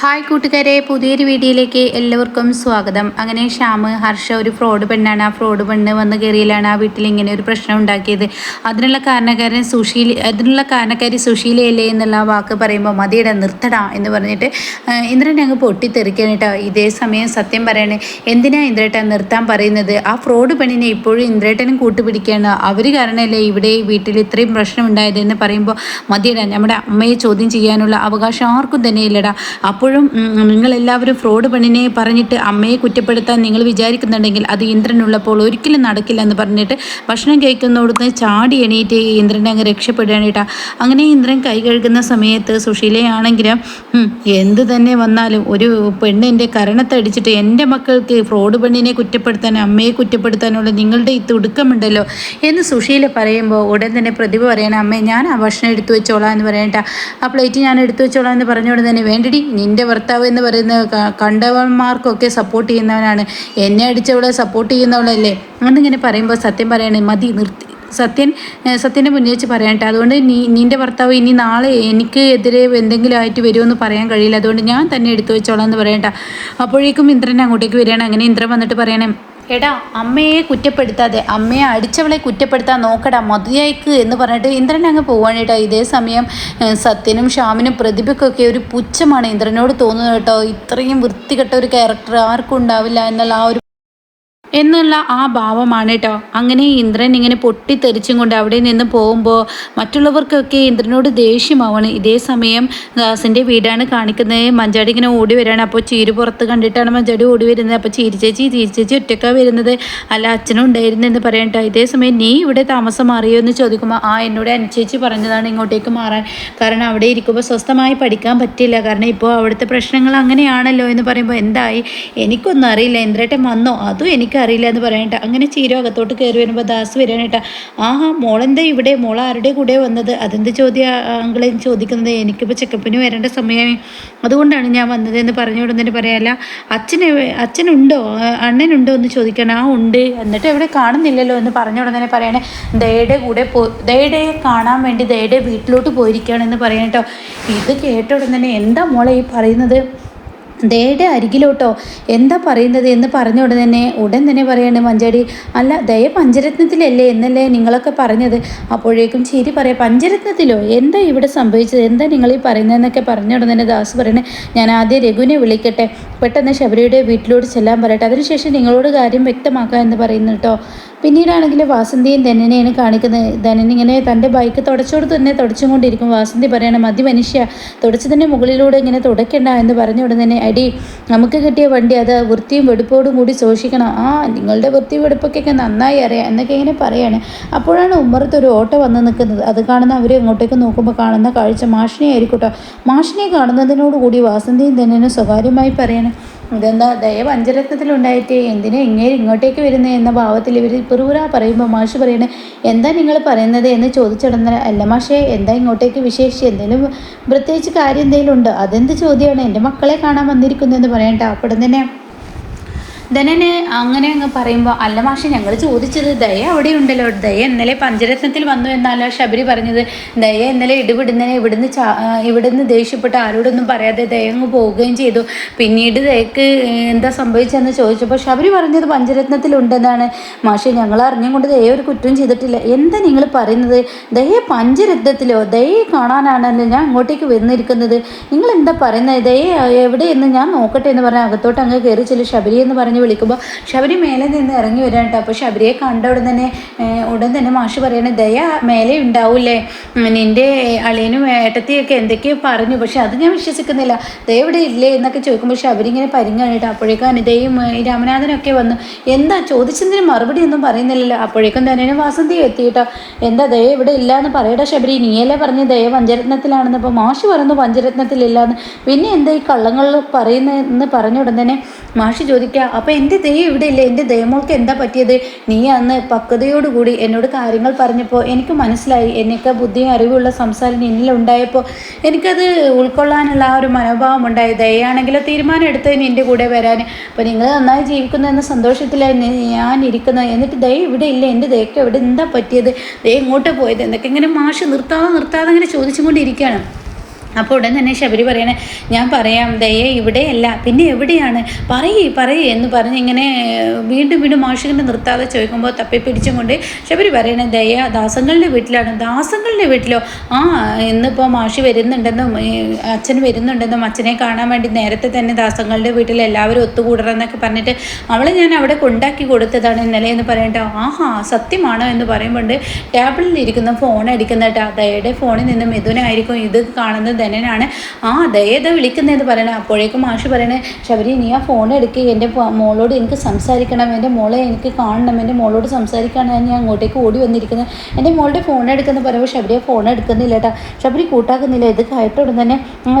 Hi കൂട്ടുകാരെ പുതിയൊരു വീഡിയോയിലേക്ക് എല്ലാവർക്കും സ്വാഗതം. അങ്ങനെ ഷ്യാമ് ഹർഷ ഒരു ഫ്രോഡ് പെണ്ണാണ്. ആ ഫ്രോഡ് പെണ്ണ് വന്ന് കയറിയിലാണ് ആ വീട്ടിൽ ഇങ്ങനെ ഒരു പ്രശ്നം ഉണ്ടാക്കിയത്. അതിനുള്ള കാരണക്കാരൻ സുശീൽ അതിനുള്ള കാരണക്കാരി സുശീലയല്ലേ എന്നുള്ള വാക്ക് പറയുമ്പോൾ മതിയുടെ നിർത്തടാ എന്ന് പറഞ്ഞിട്ട് ഇന്ദ്രൻ അങ്ങ് പൊട്ടിത്തെറിക്കണം കേട്ടോ. ഇതേ സമയം സത്യം പറയണേ എന്തിനാ ഇന്ദ്രേട്ടൻ നിർത്താൻ പറയുന്നത്? ആ ഫ്രോഡ് പെണ്ണിനെ ഇപ്പോഴും ഇന്ദ്രേട്ടനും കൂട്ടുപിടിക്കുകയാണ്. അവർ കാരണമല്ലേ ഇവിടെ വീട്ടിൽ ഇത്രയും പ്രശ്നം ഉണ്ടായത്? എന്ന് പറയുമ്പോൾ മതിയുടെ നമ്മുടെ അമ്മയെ ചോദ്യം ചെയ്യാനുള്ള അവകാശം ആർക്കും തന്നെ ഇല്ലടാ അപ്പോഴും ഉം, നിങ്ങളെല്ലാവരും ഫ്രോഡ് പെണ്ണിനെ പറഞ്ഞിട്ട് അമ്മയെ കുറ്റപ്പെടുത്താൻ നിങ്ങൾ വിചാരിക്കുന്നുണ്ടെങ്കിൽ അത് ഇന്ദ്രനുള്ളപ്പോൾ ഒരിക്കലും നടക്കില്ല എന്ന് പറഞ്ഞിട്ട് ഭക്ഷണം കഴിക്കുന്നോടുന്ന് ചാടി എണീറ്റ് ഇന്ദ്രനെ അങ്ങ് രക്ഷപ്പെടുകയാണേട്ടാ അങ്ങനെ ഇന്ദ്രൻ കൈ കഴുകുന്ന സമയത്ത് സുശീലയാണെങ്കിലും എന്ത് തന്നെ വന്നാലും ഒരു പെണ്ണിന്റെ കരണത്തടിച്ചിട്ട് എന്റെ മക്കൾക്ക് ഫ്രോഡ് പെണ്ണിനെ കുറ്റപ്പെടുത്താൻ അമ്മയെ കുറ്റപ്പെടുത്താനുള്ള നിങ്ങളുടെ ഈ തുടുക്കമുണ്ടല്ലോ എന്ന് സുശീല പറയുമ്പോൾ ഉടൻ തന്നെ പ്രതിഭ പറയണം അമ്മേ ഞാൻ ആ ഭക്ഷണം എടുത്തു വെച്ചോളാം എന്ന് പറയണ്ട ആ പ്ലേറ്റ് ഞാൻ എടുത്തു വെച്ചോളാം എന്ന് പറഞ്ഞുകൊണ്ട് തന്നെ വേണ്ടടി നിന്റെ ഭർത്താവ് എന്ന് പറയുന്ന കണ്ടവന്മാർക്കൊക്കെ സപ്പോർട്ട് ചെയ്യുന്നവനാണ്. എന്നെ അടിച്ചവളെ സപ്പോർട്ട് ചെയ്യുന്നവളല്ലേ? എന്നിങ്ങനെ പറയുമ്പോൾ സത്യം പറയണേ മതി നിർത്തി. സത്യൻ സത്യനെ മുന്നേച്ച് വെച്ച് അതുകൊണ്ട് നീ നിന്റെ ഭർത്താവ് ഇനി നാളെ എനിക്ക് എതിരെ എന്തെങ്കിലും ആയിട്ട് വരുമെന്ന് പറയാൻ കഴിയില്ല. അതുകൊണ്ട് ഞാൻ തന്നെ എടുത്തു വെച്ചോളാം എന്ന് പറയട്ടെ. അപ്പോഴേക്കും ഇന്ദ്രൻ അങ്ങോട്ടേക്ക് വരികയാണ്. അങ്ങനെ ഇന്ദ്രൻ വന്നിട്ട് പറയണേ എടാ അമ്മയെ കുറ്റപ്പെടുത്താതെ അമ്മയെ അടിച്ചവളെ കുറ്റപ്പെടുത്താൻ നോക്കടാ മതിയായിക്ക് എന്ന് പറഞ്ഞിട്ട് ഇന്ദ്രൻ അങ്ങ് പോവാണ് കേട്ടോ ഇതേ സമയം സത്യനും ഷ്യാമിനും പ്രതിഭയ്ക്കൊക്കെ ഒരു പുച്ഛമാണ് ഇന്ദ്രനോട് തോന്നുന്നത് കേട്ടോ. ഇത്രയും വൃത്തികെട്ട ഒരു ക്യാരക്ടർ ആർക്കും ഉണ്ടാവില്ല എന്നുള്ള ആ ഒരു എന്നുള്ള ആ ഭാവമാണ് കേട്ടോ അങ്ങനെ ഇന്ദ്രൻ ഇങ്ങനെ പൊട്ടിത്തെറിച്ചും കൊണ്ട് അവിടെ നിന്ന് പോകുമ്പോൾ മറ്റുള്ളവർക്കൊക്കെ ഇന്ദ്രനോട് ദേഷ്യമാവാണ്. ഇതേ സമയം ദാസിന്റെ വീടാണ് കാണിക്കുന്നത്. മഞ്ചാടി ഇങ്ങനെ ഓടി വരികയാണ് അപ്പോൾ ചീര് പുറത്ത് കണ്ടിട്ടാണ് മഞ്ചാടി ഓടി വരുന്നത്. അപ്പോൾ ചീരി ചേച്ചി ചീരി ചേച്ചി ഒറ്റക്കാണ് വരുന്നത്. അല്ല അച്ഛനും ഉണ്ടായിരുന്നു എന്ന് പറയട്ടോ ഇതേ സമയം നീ ഇവിടെ താമസം മാറിയോ എന്ന് ചോദിക്കുമ്പോൾ ആ എന്നോട് അനുചേച്ചി പറഞ്ഞതാണ് ഇങ്ങോട്ടേക്ക് മാറാൻ. കാരണം അവിടെ ഇരിക്കുമ്പോൾ സ്വസ്ഥമായി പഠിക്കാൻ പറ്റില്ല. കാരണം ഇപ്പോൾ അവിടുത്തെ പ്രശ്നങ്ങൾ അങ്ങനെയാണല്ലോ എന്ന് പറയുമ്പോൾ എന്തായി? എനിക്കൊന്നും അറിയില്ല. ഇന്ദ്രേട്ടൻ വന്നോ? അതും എനിക്കറിയില്ല എന്ന് പറയണ്ട അങ്ങനെ ചീരോ അകത്തോട്ട് കയറി വരുമ്പോൾ ദാസ് വരാനേട്ട ആഹാ മോളെന്താ ഇവിടെ? മോൾ ആരുടെ കൂടെ വന്നത്? അതെന്ത് ചോദ്യം അങ്കിളെ ചോദിക്കുന്നത്? എനിക്കിപ്പോൾ ചെക്കപ്പിന് വരേണ്ട സമയമായി. അതുകൊണ്ടാണ് ഞാൻ വന്നത് എന്ന് പറഞ്ഞു ഉടനെ പറയാല്ല. അച്ഛന് അച്ഛനുണ്ടോ? അണ്ണനുണ്ടോ എന്ന് ചോദിക്കണം. ആ ഉണ്ട്. എന്നിട്ട് എവിടെ കാണുന്നില്ലല്ലോ എന്ന് പറഞ്ഞ ഉടനെ പറയണേ. ദയയുടെ കൂടെ പോ ദയയുടെ കാണാൻ വേണ്ടി ദയയുടെ വീട്ടിലോട്ട് പോയിരിക്കുകയാണെന്ന് പറയട്ടോ ഇത് കേട്ട ഉടനെ എന്താ മോളെ ഈ പറയുന്നത്? ദയയുടെ അരികിലോട്ടോ. എന്താ പറയുന്നത് എന്ന് പറഞ്ഞ ഉടൻ തന്നെ ഉടൻ തന്നെ പറയാണ് മഞ്ചാടി. അല്ല ദയ പഞ്ചരത്നത്തിലല്ലേ എന്നല്ലേ നിങ്ങളൊക്കെ പറഞ്ഞത്. അപ്പോഴേക്കും ചിരി പറയാം പഞ്ചരത്നത്തിലോ? എന്താ ഇവിടെ സംഭവിച്ചത്? എന്താ നിങ്ങൾ ഈ പറയുന്നതെന്നൊക്കെ പറഞ്ഞ ഉടൻ തന്നെ ദാസ് പറയണേ ഞാൻ ആദ്യം രഘുവിനെ വിളിക്കട്ടെ. പെട്ടെന്ന് ശബരിയുടെ വീട്ടിലോട്ട് ചെല്ലാൻ പറയട്ടെ. അതിനുശേഷം നിങ്ങളോട് കാര്യം വ്യക്തമാക്കാം എന്ന് പറയുന്നു കേട്ടോ പിന്നീടാണെങ്കിൽ വാസന്തിയും ധനനെയാണ് കാണിക്കുന്നത്. ധനൻ ഇങ്ങനെ തന്റെ ബൈക്ക് തുടച്ചോട് തന്നെ തുടച്ചും കൊണ്ടിരിക്കും വാസന്തി പറയണം മതി മനുഷ്യ തുടച്ചതിന്റെ മുകളിലൂടെ ഇങ്ങനെ തുടയ്ക്കണ്ട എന്ന് പറഞ്ഞ ഉടൻ തന്നെ അടി നമുക്ക് കിട്ടിയ വണ്ടി അത് വൃത്തിയും വെടുപ്പോടും കൂടി സൂക്ഷിക്കണം. ആ നിങ്ങളുടെ വൃത്തിയും വെടുപ്പൊക്കെ നന്നായി അറിയാം എന്നൊക്കെ ഇങ്ങനെ പറയാണ്. അപ്പോഴാണ് ഉമ്മറത്ത് ഒരു ഓട്ടോ വന്ന് നിൽക്കുന്നത്. അത് കാണുന്ന അവർ ഇങ്ങോട്ടേക്ക് നോക്കുമ്പോൾ കാണുന്ന കാഴ്ച മാഷിനെ ആയിരിക്കും കേട്ടോ മാഷിനെ കാണുന്നതിനോടുകൂടി വാസന്തിയും ധനനും സ്വകാര്യമായി പറയണം ഇതെന്താ ദയ പഞ്ചരത്നത്തിലുണ്ടായിട്ട് എന്തിനാ ഇങ്ങനെ ഇങ്ങോട്ടേക്ക് വരുന്നത് എന്ന ഭാവത്തിൽ ഇവർ പിറുപുറ പറയുമ്പോൾ മാഷ് പറയണേ എന്താ നിങ്ങൾ പറയുന്നത്? എന്ന് ചോദിച്ചിടുന്ന അല്ല മാഷേ എന്താ ഇങ്ങോട്ടേക്ക് വിശേഷിച്ച്? എന്തെങ്കിലും പ്രത്യേകിച്ച് കാര്യം എന്തെങ്കിലും ഉണ്ടോ? അതെന്ത് ചോദ്യമാണ് എന്റെ മക്കളെ കാണാൻ വന്നിരിക്കുന്നു എന്ന് പറയണ്ട. അപ്പം തന്നെ ധനന് അങ്ങനെ അങ്ങ് പറയുമ്പോൾ അല്ല മാഷെ ഞങ്ങൾ ചോദിച്ചത് ദയ അവിടെ ഉണ്ടല്ലോ ദയ ഇന്നലെ പഞ്ചരത്നത്തിൽ വന്നു എന്നാലോ ശബരി പറഞ്ഞത്. ദയ ഇന്നലെ ഇടിവിടുന്നതിനെ ഇവിടുന്ന് ഇവിടുന്ന് ദേഷ്യപ്പെട്ട് ആരോടൊന്നും പറയാതെ ദയ അങ്ങ് പോവുകയും ചെയ്തു. പിന്നീട് ദയക്ക് എന്താ സംഭവിച്ചതെന്ന് ചോദിച്ചപ്പോൾ ശബരി പറഞ്ഞത് പഞ്ചരത്നത്തിലുണ്ടെന്നാണ്. മാഷെ ഞങ്ങൾ അറിഞ്ഞും കൊണ്ട് ദയ ഒരു കുറ്റവും ചെയ്തിട്ടില്ല. എന്താ നിങ്ങൾ പറയുന്നത്? ദയ പഞ്ചരത്നത്തിലോ? ദയെ കാണാനാണല്ലോ ഞാൻ അങ്ങോട്ടേക്ക് വന്നിരിക്കുന്നത്. നിങ്ങൾ എന്താ പറയുന്നത്? ദയ എവിടെയെന്ന് ഞാൻ നോക്കട്ടെ എന്ന് പറഞ്ഞാൽ അകത്തോട്ട് അങ്ങ് കയറി ചെല്ലു ശബരി എന്ന് പറഞ്ഞ് വിളിക്കുമ്പോൾ ശബരി മേലെ നിന്ന് ഇറങ്ങി വരാൻ കേട്ടോ അപ്പോൾ ശബരിയെ കണ്ട ഉടൻ തന്നെ ഉടൻ തന്നെ മാഷ് പറയണേ ദയ മേലെ ഉണ്ടാവൂലേ നിന്റെ അളിയനും ഏട്ടത്തിയൊക്കെ എന്തൊക്കെയോ പറഞ്ഞു. പക്ഷെ അത് ഞാൻ വിശ്വസിക്കുന്നില്ല. ദയ ഇവിടെ ഇല്ലേ? എന്നൊക്കെ ചോദിക്കുമ്പോൾ ശബരി ഇങ്ങനെ പരിങ്ങാണ് കേട്ടോ അപ്പോഴേക്കും അനിതയും രാമനാഥനൊക്കെ വന്നു എന്താ ചോദിച്ചതിന് മറുപടി ഒന്നും പറയുന്നില്ലല്ലോ. അപ്പോഴേക്കും തന്നെ വാസന്തി എത്തി കേട്ടോ എന്താ ദയ ഇവിടെ ഇല്ല എന്ന് പറയട്ടെ ശബരി. നീയല്ലേ പറഞ്ഞു ദയ പഞ്ചരത്നത്തിലാണെന്ന് അപ്പോൾ മാഷ് പറഞ്ഞു പഞ്ചരത്നത്തിലില്ലാന്ന് പിന്നെ എന്താ ഈ കള്ളങ്ങൾ പറയുന്നതെന്ന് പറഞ്ഞ ഉടൻ തന്നെ മാഷി ചോദിക്കുക അപ്പോൾ എന്റെ ദയ ഇവിടെ ഇല്ല? എന്റെ ദയമോൾക്ക് എന്താ പറ്റിയത്? നീ അന്ന് പക്വതയോടുകൂടി എന്നോട് കാര്യങ്ങൾ പറഞ്ഞപ്പോൾ എനിക്ക് മനസ്സിലായി. എന്നൊക്കെ ബുദ്ധിയും അറിവുള്ള സംസാരം എന്നിലുണ്ടായപ്പോൾ എനിക്കത് ഉൾക്കൊള്ളാനുള്ള ആ ഒരു മനോഭാവം ഉണ്ടായി. ദയാണെങ്കിൽ തീരുമാനം എടുത്തതിന് എന്റെ കൂടെ വരാൻ. അപ്പോൾ നിങ്ങൾ നന്നായി ജീവിക്കുന്നു എന്ന സന്തോഷത്തിലായി ഞാൻ ഇരിക്കുന്നത്. എന്നിട്ട് ദയ ഇവിടെ ഇല്ല? എന്റെ ദയക്ക് ഇവിടെ എന്താ പറ്റിയത്? ദയ ഇങ്ങോട്ട് പോയത്? എന്നൊക്കെ ഇങ്ങനെ മാഷ് നിർത്താതെ നിർത്താതെ ഇങ്ങനെ ചോദിച്ചുകൊണ്ടിരിക്കുകയാണ്. അപ്പോൾ ഉടൻ തന്നെ ശബരി പറയണേ ഞാൻ പറയാം ദയെ ഇവിടെയല്ല. പിന്നെ എവിടെയാണ്? പറയേ പറയേ എന്ന് പറഞ്ഞ് ഇങ്ങനെ വീണ്ടും വീണ്ടും മാഷികനെ നിർത്താതെ ചോദിക്കുമ്പോൾ തപ്പി പിടിച്ചും കൊണ്ട് ശബരി പറയണേ ദയ ദാസങ്ങളുടെ വീട്ടിലാണ്? ദാസങ്ങളുടെ വീട്ടിലോ? ആ ഇന്നിപ്പോൾ മാഷി വരുന്നുണ്ടെന്നും അച്ഛൻ വരുന്നുണ്ടെന്നും അച്ഛനെ കാണാൻ വേണ്ടി നേരത്തെ തന്നെ ദാസങ്ങളുടെ വീട്ടിൽ എല്ലാവരും ഒത്തുകൂടണമെന്നൊക്കെ പറഞ്ഞിട്ട് അവളെ ഞാൻ അവിടെ കൊണ്ടാക്കി കൊടുത്തതാണ് ഇന്നലെ എന്ന് പറയട്ടോ ആഹാ സത്യമാണോ? എന്ന് പറയുമ്പോൾ ടേബിളിൽ ഇരിക്കുന്ന ഫോൺ അടിക്കുന്ന ദയയുടെ ഫോണിൽ നിന്ന് മിഥുനായിരിക്കും ഇത് കാണുന്നത്. ധനനാണ്. ആ ദയത വിളിക്കുന്നതെന്ന് പറയണേ. അപ്പോഴേക്കും മാഷ് പറയണേ ശബരി നീ ആ ഫോൺ എടുക്കുക എന്റെ മോളോട് എനിക്ക് സംസാരിക്കണം. എന്റെ മോളെ എനിക്ക് കാണണം. എന്റെ മോളോട് സംസാരിക്കണം ഞാൻ അങ്ങോട്ടേക്ക് ഓടി വന്നിരിക്കുന്നത്. എന്റെ മോളുടെ ഫോൺ എടുക്കുന്ന പറയുമ്പോൾ ശബരി ഫോൺ എടുക്കുന്നില്ല കേട്ടോ ശബരി കൂട്ടാക്കുന്നില്ല. ഇത് കേട്ടോടും തന്നെ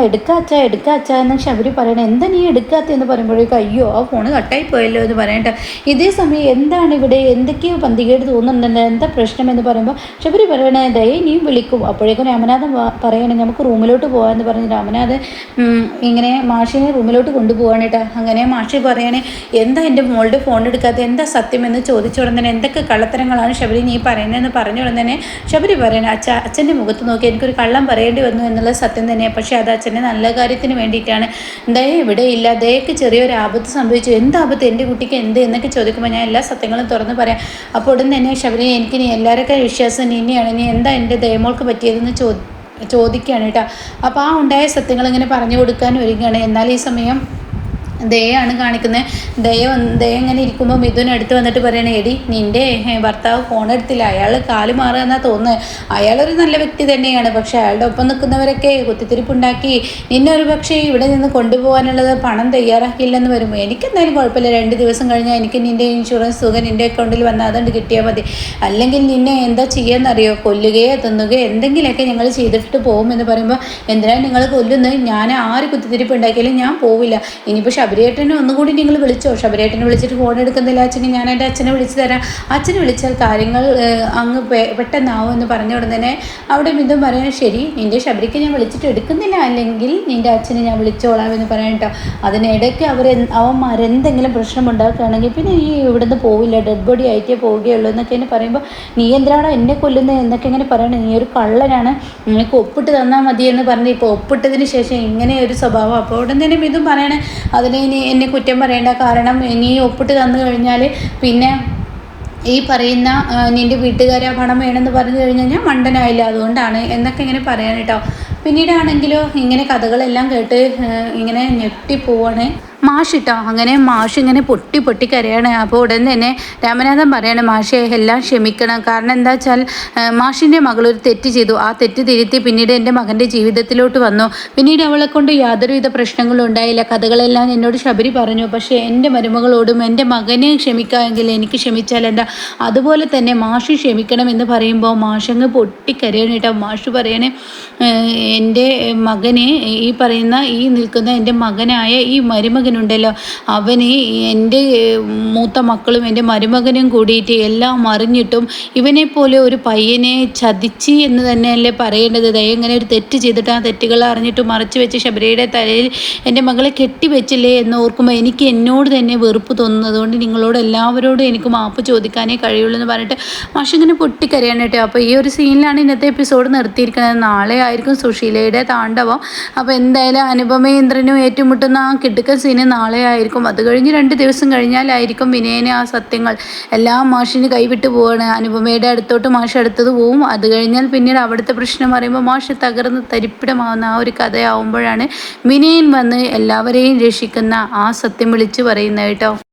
എടുക്കാച്ചാ അച്ഛാ എന്ന് ശബരി പറയണേ. എന്താ നീ എടുക്കാത്ത എന്ന് പറയുമ്പോഴേക്കും അയ്യോ ആ ഫോൺ കട്ടായി പോയല്ലോ എന്ന് പറയട്ടെ ഇതേ സമയം എന്താണ് ഇവിടെ? എന്തൊക്കെയോ പന്തികേട് തോന്നുന്നുണ്ട് എന്താ പ്രശ്നം എന്ന് പറയുമ്പോൾ ശബരി പറയണേ ദയ നീ വിളിക്കും. അപ്പോഴേക്കും രാമനാഥൻ പറയണേ നമുക്ക് റൂമിലോട്ട് പോകാമെന്ന് പറഞ്ഞ് രാമനാഥ് ഇങ്ങനെ മാഷിനെ റൂമിലോട്ട് കൊണ്ടുപോകാണ് കേട്ടോ അങ്ങനെ മാഷി പറയണേ എന്താ എന്റെ മോളുടെ ഫോൺ എടുക്കാത്ത? എന്താ സത്യം? എന്ന് ചോദിച്ച തന്നെ എന്തൊക്കെ കള്ളത്തരങ്ങളാണ് ശബരി നീ പറയുന്നതെന്ന് പറഞ്ഞ ഉടനെ ശബരി പറയണേ അച്ഛ അച്ഛന്റെ മുഖത്ത് നോക്കി എനിക്കൊരു കള്ളം പറയേണ്ടി വന്നു എന്നുള്ള സത്യം തന്നെയാണ് പക്ഷേ അത് അച്ഛന്റെ നല്ല കാര്യത്തിന് വേണ്ടിയിട്ടാണ്. ദയ ഇവിടെ ഇല്ല. ദയക്ക് ചെറിയൊരു ആപത്ത് സംഭവിച്ചു. എന്ത് ആപത്ത്? എന്റെ കുട്ടിക്ക് എന്ത്? എന്നൊക്കെ ചോദിക്കുമ്പോൾ ഞാൻ എല്ലാ സത്യങ്ങളും തുറന്ന് പറയാം. അപ്പോൾ ഉടൻ തന്നെ ശബരി എനിക്ക് നീ എല്ലാവരൊക്കെ വിശ്വാസം നിന്നെയാണ് നീ എന്താ എന്റെ ദയമോൾക്ക് പറ്റിയതെന്ന് ചോദിച്ചു ചോദിക്കുകയാണ് കേട്ടോ. അപ്പോൾ ആ ഉണ്ടായ സത്യങ്ങൾ ഇങ്ങനെ പറഞ്ഞു കൊടുക്കാൻ ഒരുങ്ങുകയാണ്. എന്നാൽ ഈ സമയം ദയാണ് കാണിക്കുന്നത്. ദയ ദയ ഇങ്ങനെ ഇരിക്കുമ്പോൾ മിഥുൻ അടുത്ത് വന്നിട്ട് പറയണേ എടി നിന്റെ ഭർത്താവ് ഫോൺ എടുത്തില്ല. അയാൾ കാൽ മാറുക എന്നാ തോന്നുന്നത് അയാളൊരു നല്ല വ്യക്തി തന്നെയാണ്. പക്ഷെ അയാളുടെ ഒപ്പം നിൽക്കുന്നവരൊക്കെ കുത്തിത്തിരിപ്പുണ്ടാക്കി നിന്നെ ഒരു പക്ഷേ ഇവിടെ നിന്ന് കൊണ്ടുപോകാനുള്ളത് പണം തയ്യാറാക്കിയില്ലെന്ന് വരുമ്പോൾ എനിക്കെന്തായാലും കുഴപ്പമില്ല. രണ്ട് ദിവസം കഴിഞ്ഞാൽ എനിക്ക് നിന്റെ ഇൻഷുറൻസ് തുക നിന്റെ അക്കൗണ്ടിൽ വന്നാൽ അതുകൊണ്ട് കിട്ടിയാൽ മതി. അല്ലെങ്കിൽ നിന്നെ എന്താ ചെയ്യാന്നറിയോ? കൊല്ലുകയോ തിന്നുകയോ എന്തെങ്കിലുമൊക്കെ ഞങ്ങൾ ചെയ്തിട്ട് പോകുമെന്ന് പറയുമ്പോൾ എന്തിനാണ് നിങ്ങൾ കൊല്ലുന്നത്? ഞാൻ ആര് കുത്തിത്തിരിപ്പ് ഉണ്ടാക്കിയാലും ഞാൻ പോവില്ല. ഇനിയിപ്പോൾ ശബരിയേട്ടനെ ഒന്നുകൂടി നിങ്ങൾ വിളിച്ചോ? ശബരിയേട്ടനെ വിളിച്ചിട്ട് ഫോൺ എടുക്കുന്നില്ല. അച്ഛനെ ഞാൻ എന്റെ അച്ഛനെ വിളിച്ചു തരാം. അച്ഛനെ വിളിച്ചാൽ കാര്യങ്ങൾ അങ്ങ് പെട്ടെന്നാവും എന്ന് പറഞ്ഞ ഉടനെ അവിടെ ബിന്ദു പറയാൻ ശരി നിന്റെ ശബരിക്ക് ഞാൻ വിളിച്ചിട്ട് എടുക്കുന്നില്ല. അല്ലെങ്കിൽ നിന്റെ അച്ഛനെ ഞാൻ വിളിച്ചോളാം എന്ന് പറയാൻ കേട്ടോ. അതിനിടയ്ക്ക് അവർ അവന്മാരെന്തെങ്കിലും പ്രശ്നം ഉണ്ടാക്കുകയാണെങ്കിൽ പിന്നെ നീ ഇവിടുന്ന് പോവില്ല. ഡെഡ് ബോഡി ആയിട്ടേ പോവുകയുള്ളൂ എന്നൊക്കെ എന്നെ പറയുമ്പോൾ നീ എന്തിനാണോ എന്നെ കൊല്ലുന്നത് എന്നൊക്കെ ഇങ്ങനെ പറയണേ. നീ ഒരു കള്ളനാണ്. നിനക്ക് ഒപ്പിട്ട് തന്നാൽ മതി എന്ന് പറഞ്ഞ് ഇപ്പോൾ ഒപ്പിട്ടതിന് ശേഷം ഇങ്ങനെ ഒരു സ്വഭാവം. അപ്പോൾ ഉടൻ തന്നെ ബിന്ദു പറയണേ അതിന് ഇനി എന്നെ കുറ്റം പറയേണ്ട കാരണം ഇനി ഒപ്പിട്ട് തന്നു കഴിഞ്ഞാൽ പിന്നെ ഈ പറയുന്ന നിന്റെ വീട്ടുകാരെ പണം വേണമെന്ന് പറഞ്ഞു കഴിഞ്ഞാൽ ഞാൻ മണ്ടനായില്ല അതുകൊണ്ടാണ് എന്നൊക്കെ ഇങ്ങനെ പറയാൻ കേട്ടോ. പിന്നീടാണെങ്കിലോ ഇങ്ങനെ കഥകളെല്ലാം കേട്ട് ഇങ്ങനെ ഞെട്ടിപ്പോവാണ് മാഷിട്ടോ അങ്ങനെ മാഷ് ഇങ്ങനെ പൊട്ടി പൊട്ടി കരയാണ്. അപ്പോൾ ഉടൻ തന്നെ രാമനാഥൻ പറയാണ് മാഷെ എല്ലാം ക്ഷമിക്കണം. കാരണം എന്താ വെച്ചാൽ മാഷിന്റെ മകൾ ഒരു തെറ്റ് ചെയ്തു. ആ തെറ്റ് തിരുത്തി പിന്നീട് എന്റെ മകന്റെ ജീവിതത്തിലോട്ട് വന്നു. പിന്നീട് അവളെ കൊണ്ട് യാതൊരുവിധ പ്രശ്നങ്ങളും ഉണ്ടായില്ല. കഥകളെല്ലാം എന്നോട് ശബരി പറഞ്ഞു. പക്ഷേ എന്റെ മരുമകളോടും എന്റെ മകനെ ക്ഷമിക്കാമെങ്കിൽ എനിക്ക് ക്ഷമിച്ചാൽ എന്താ? അതുപോലെ തന്നെ മാഷ് ക്ഷമിക്കണം എന്ന് പറയുമ്പോൾ മാഷങ്ങ് പൊട്ടിക്കരയണം കേട്ടോ. മാഷ് പറയണേ എന്റെ മകനെ ഈ പറയുന്ന ഈ നിൽക്കുന്ന എന്റെ മകനായ ഈ മരുമകൻ മരുമകനുണ്ടല്ലോ അവന് എന്റെ മൂത്ത മക്കളും എന്റെ മരുമകനും കൂടിയിട്ട് എല്ലാം അറിഞ്ഞിട്ടും ഇവനെ പോലെ ഒരു പയ്യനെ ചതിച്ച് എന്ന് തന്നെയല്ലേ പറയേണ്ടത്. ദയങ്ങനെ ഒരു തെറ്റ് ചെയ്തിട്ട് ആ തെറ്റുകൾ അറിഞ്ഞിട്ട് മറച്ചു വെച്ച് ശബരിയുടെ തലയിൽ എന്റെ മകളെ കെട്ടിവെച്ചില്ലേ എന്ന് ഓർക്കുമ്പോൾ എനിക്ക് എന്നോട് തന്നെ വെറുപ്പ് തോന്നുന്നത് കൊണ്ട് നിങ്ങളോട് എല്ലാവരോടും എനിക്ക് മാപ്പ് ചോദിക്കാനേ കഴിയുള്ളൂ എന്ന് പറഞ്ഞിട്ട് മാഷിങ്ങനെ പൊട്ടിക്കരയാണ് കേട്ടോ. അപ്പോൾ ഈ ഒരു സീനിലാണ് ഇന്നത്തെ എപ്പിസോഡ് നിർത്തിയിരിക്കുന്നത്. നാളെ ആയിരിക്കും സുശീലയുടെ താണ്ഡവം. അപ്പോൾ എന്തായാലും അനുപമേന്ദ്രനും ഏറ്റുമുട്ടുന്ന ആ കിടുക്കൻ വിനയന് നാളെ ആയിരിക്കും അത് കഴിഞ്ഞ് രണ്ട് ദിവസം കഴിഞ്ഞാലായിരിക്കും വിനയനെ ആ സത്യങ്ങൾ. എല്ലാം മാഷിന് കൈവിട്ട് പോവാണ്. അനുപമയുടെ അടുത്തോട്ട് മാഷ് അടുത്തത് പോവും. അത് കഴിഞ്ഞാൽ പിന്നീട് അവിടുത്തെ പ്രശ്നം പറയുമ്പോൾ മാഷ് തകർന്ന് തരിപ്പിടമാവുന്ന ആ ഒരു കഥയാവുമ്പോഴാണ് വിനയൻ വന്ന് എല്ലാവരെയും രക്ഷിക്കുന്ന ആ സത്യം വിളിച്ചു പറയുന്നത് കേട്ടോ.